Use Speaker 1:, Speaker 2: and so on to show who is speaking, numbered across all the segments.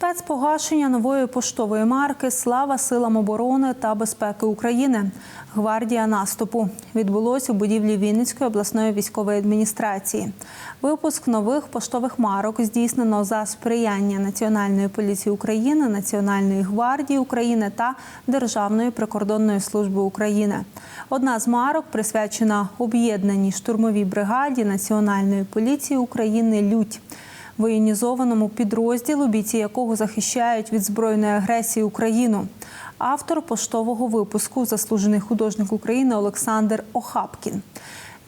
Speaker 1: Спецпогашення нової поштової марки Слава силам оборони та безпеки України. Гвардія наступу відбулось у будівлі Вінницької обласної військової адміністрації. Випуск нових поштових марок здійснено за сприяння Національної поліції України, Національної гвардії України та Державної прикордонної служби України. Одна з марок присвячена об'єднаній штурмовій бригаді Національної поліції України Лють воєнізованому підрозділу, бійці якого захищають від збройної агресії Україну. Автор поштового випуску, заслужений художник України Олександр Охапкін.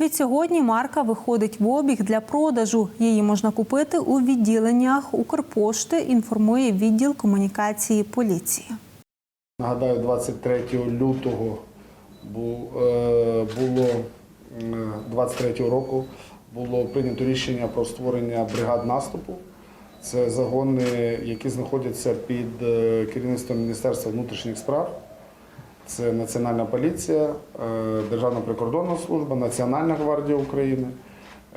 Speaker 1: Відсьогодні марка виходить в обіг для продажу. Її можна купити у відділеннях Укрпошти, інформує відділ комунікації поліції.
Speaker 2: Нагадаю, 23 лютого е, було е, 23 року було прийнято рішення про створення бригад наступу. Це загони, які знаходяться під е, керівництвом Міністерства внутрішніх справ. Це Національна поліція, е, Державна прикордонна служба, Національна гвардія України.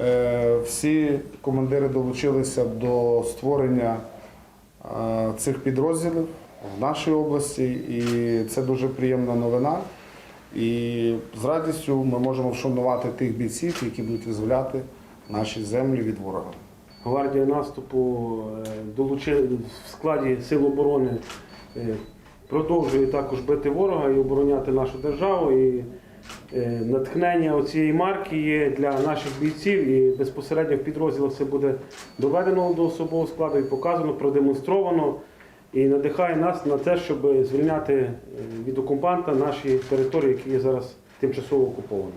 Speaker 2: Е, Всі командири долучилися до створення цих підрозділів в нашій області, і це дуже приємна новина. І з радістю ми можемо вшанувати тих бійців, які будуть визволяти наші землі від ворога.
Speaker 3: Гвардія наступу е, в складі Сил оборони е, продовжує також бити ворога і обороняти нашу державу. І е, натхнення цієї марки є для наших бійців і безпосередньо в підрозділах це буде доведено до особового складу і показано, продемонстровано. І надихає нас на те, щоб звільняти е, від окупанта наші території, які є зараз тимчасово окуповані.